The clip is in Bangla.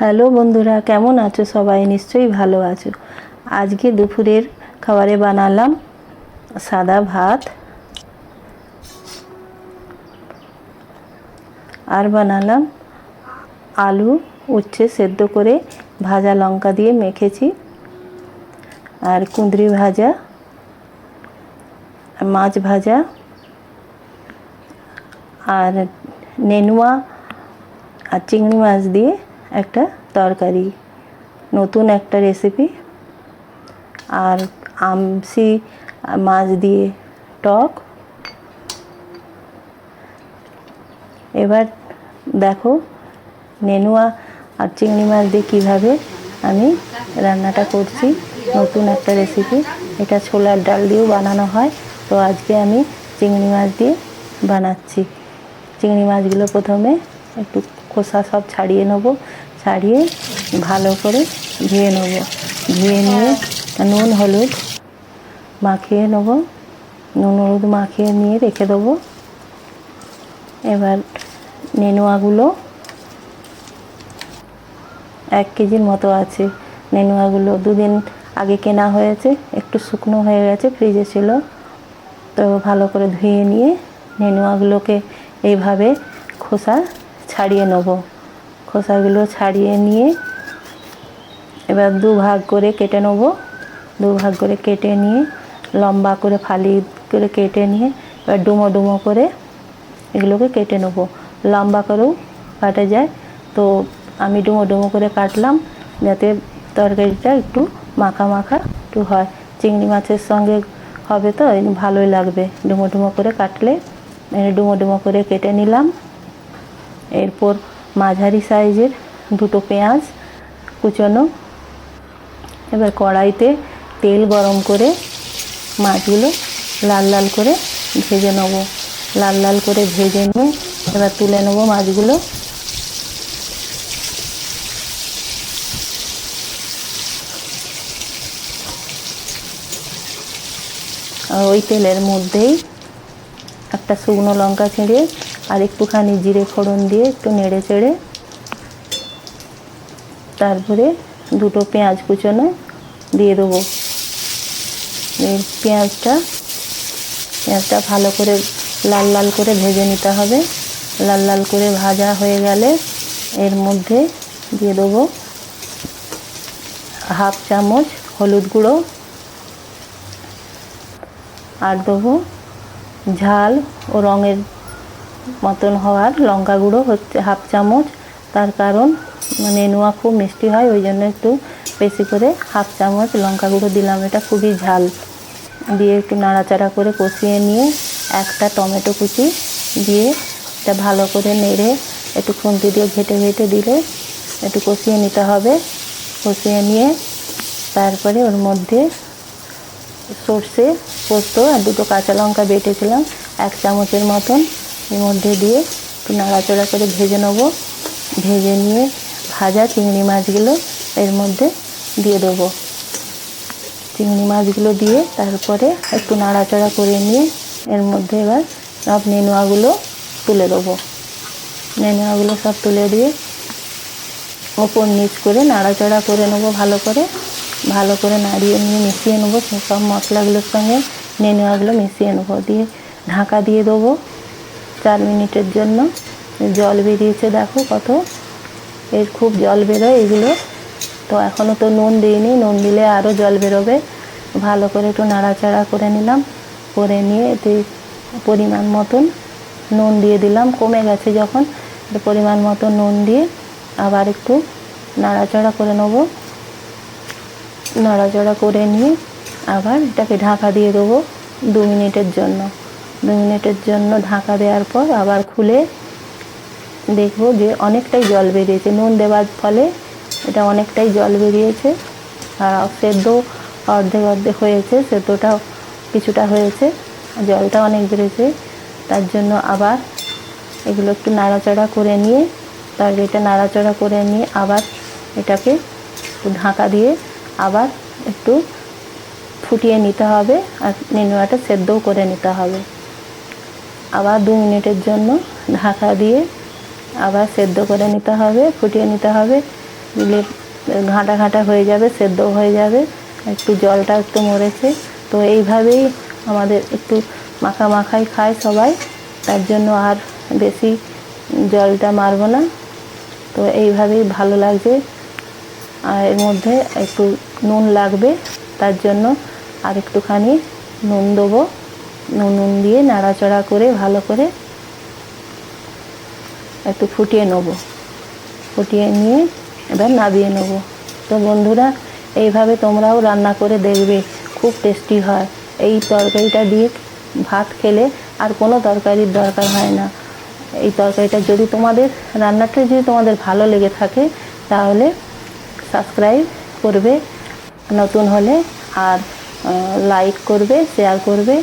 হ্যালো বন্ধুরা, কেমন আছো সবাই? নিশ্চয়ই ভালো আছো। আজকে দুপুরের খাবারে বানালাম সাদা ভাত আর বানালাম আলু উচ্ছে সেদ্ধ করে ভাজা লঙ্কা দিয়ে মেখেছি আর কুঁদরি ভাজা, মাছ ভাজা আর নেনুয়া আর চিংড়ি মাছ দিয়ে একটা তরকারি, নতুন একটা রেসিপি আর আমসি মাছ দিয়ে টক। এবার দেখো নেনুয়া আর চিংড়ি মাছ দিয়ে কীভাবে আমি রান্নাটা করছি, নতুন একটা রেসিপি এটা ছোলার ডাল দিয়েও বানানো হয়, তো আজকে আমি চিংড়ি মাছ দিয়ে বানাচ্ছি। চিংড়ি মাছগুলো প্রথমে একটু খোসা সব ছাড়িয়ে নেব, ছাড়িয়ে ভালো করে ধুয়ে নেব। ধুয়ে নিয়ে নুন, হলুদ মাখিয়ে নেব। নুন, হলুদ মাখিয়ে নিয়ে রেখে দেবো। এবার নেনুয়াগুলো এক কেজির মতো আছে। নেনুয়াগুলো দুদিন আগে কেনা হয়েছে, একটু শুকনো হয়ে গেছে, ফ্রিজে ছিল। তো ভালো করে ধুয়ে নিয়ে নেনুয়াগুলোকে এইভাবে খোসা ছাড়িয়ে নেব। খোসাগুলো ছাড়িয়ে নিয়ে এবার দু ভাগ করে কেটে নেব। দু ভাগ করে কেটে নিয়ে লম্বা করে ফালি করে কেটে নিয়ে এবার ডুমো ডুমো করে এগুলোকে কেটে নেব। লম্বা করেও কাটা যায়। তো আমি ডুমো ডুমো করে কাটলাম যাতে তরকারিটা একটু মাখা মাখা একটু হয়। চিংড়ি মাছের সঙ্গে হবে তো ভালোই লাগবে। ডুমো ডুমো করে কাটলে ডুমো ডুমো করে কেটে নিলাম। এরপর মাঝারি সাইজের দুটো পেঁয়াজ কুচানো। এবার কড়াইতে তেল গরম করে মাছগুলো লাল লাল করে ভেজে নেব। লাল লাল করে ভেজে নিয়ে এবার তুলে নেব মাছগুলো। ওই তেলের মধ্যেই একটা শুকনো লঙ্কা ছিঁড়ে আর একটুখানি জিরে ফোড়ন দিয়ে একটু নেড়ে চেড়ে তারপরে দুটো পেঁয়াজ কুচোনো দিয়ে দেবো। পেঁয়াজটা পেঁয়াজটা ভালো করে লাল লাল করে ভেজে নিতে হবে। লাল লাল করে ভাজা হয়ে গেলে এর মধ্যে দিয়ে দেবো হাফ চামচ হলুদ গুঁড়ো। আর দেবো ঝাল ও রঙের মতন হওয়ার লঙ্কা গুঁড়ো হচ্ছে হাফ চামচ। তার কারণ মানে নেনুয়া খুব মিষ্টি হয়, ওই জন্য একটু বেশি করে হাফ চামচ লঙ্কা গুঁড়ো দিলাম। এটা খুবই ঝাল। দিয়ে একটু নাড়াচাড়া করে কষিয়ে নিয়ে একটা টমেটো কুচি দিয়ে এটা ভালো করে নেড়ে একটু খুন্তি দিয়ে ঘেটে ঘেটে দিলে একটু কষিয়ে নিতে হবে। কষিয়ে নিয়ে তারপরে ওর মধ্যে সর্ষে পোস্ত আর দুটো কাঁচা লঙ্কা বেটেছিলাম, এক চামচের মতন। এর মধ্যে দিয়ে একটু নাড়াচড়া করে ভেজে নেব। ভেজে নিয়ে ভাজা চিংড়ি মাছগুলো এর মধ্যে দিয়ে দেবো। চিংড়ি মাছগুলো দিয়ে তারপরে একটু নাড়াচাড়া করে নিয়ে এর মধ্যে এবার সব নেনুয়াগুলো তুলে দেবো। নেনুয়াগুলো সব তুলে দিয়ে ওপর নিচ করে নাড়াচাড়া করে নেব ভালো করে। ভালো করে নাড়িয়ে নিয়ে মিশিয়ে নেব সব মশলাগুলোর সঙ্গে নেনুয়াগুলো মিশিয়ে নেব। দিয়ে ঢাকা দিয়ে দেবো। চার মিনিটের জন্য। জল বেরিয়েছে, দেখো কত। এর খুব জল বেরোয় এগুলো। তো এখনও তো নুন দিইনি, নুন দিলে আরও জল বেরোবে। ভালো করে একটু নাড়াচাড়া করে নিলাম। করে নিয়ে এতে পরিমাণ মতন নুন দিয়ে দিলাম। কমে গেছে যখন পরিমাণ মতো নুন দিয়ে আবার একটু নাড়াচাড়া করে নেব। নাড়াচাড়া করে নিয়ে আবার এটাকে ঢাকা দিয়ে দেবো দু মিনিটের জন্য। দু মিনিটের জন্য ঢাকা দেওয়ার পর আবার খুলে দেখব যে অনেকটাই জল বেরিয়েছে। নুন দেওয়ার ফলে এটা অনেকটাই জল বেরিয়েছে। আর সেদ্ধ অর্ধেক অর্ধেক হয়েছে, সেদ্ধটাও কিছুটা হয়েছে। জলটা অনেক বেড়েছে তার জন্য আবার এগুলো একটু নাড়াচাড়া করে নিয়ে, তার এটা নাড়াচাড়া করে নিয়ে আবার এটাকে ঢাকা দিয়ে আবার একটু ফুটিয়ে নিতে হবে আর নেনুয়াটা সেদ্ধও করে নিতে হবে। আবার দু মিনিটের জন্য ঢাকা দিয়ে আবার সেদ্ধ করে নিতে হবে, ফুটিয়ে নিতে হবে। দিলে ঘাঁটা ঘাঁটা হয়ে যাবে সেদ্ধ হয়ে যাবে। একটু জলটা একটু মরেছে। তো এইভাবেই আমাদের একটু মাখা মাখাই খায় সবাই। তার জন্য আর বেশি জলটা মারবো না। তো এইভাবেই ভালো লাগছে। আর এর মধ্যে একটু নুন লাগবে। তার জন্য আর একটুখানি নুন দেবো। নুন দিয়ে নাড়াচাড়া করে ভালো করে একটু ফুটিয়ে নেব। ফুটিয়ে নিয়ে এবার নাবিয়ে নেব। তো বন্ধুরা, এইভাবে তোমরাও রান্না করে দেখবে, খুব টেস্টি হয়। এই তরকারিটা দিয়ে ভাত খেলে আর কোনো তরকারির দরকার হয় না। এই তরকারিটা যদি তোমাদের, রান্নাটা যদি তোমাদের ভালো লেগে থাকে, তাহলে সাবস্ক্রাইব করবে, নতুন হলে আর লাইক করবে শেয়ার করবে।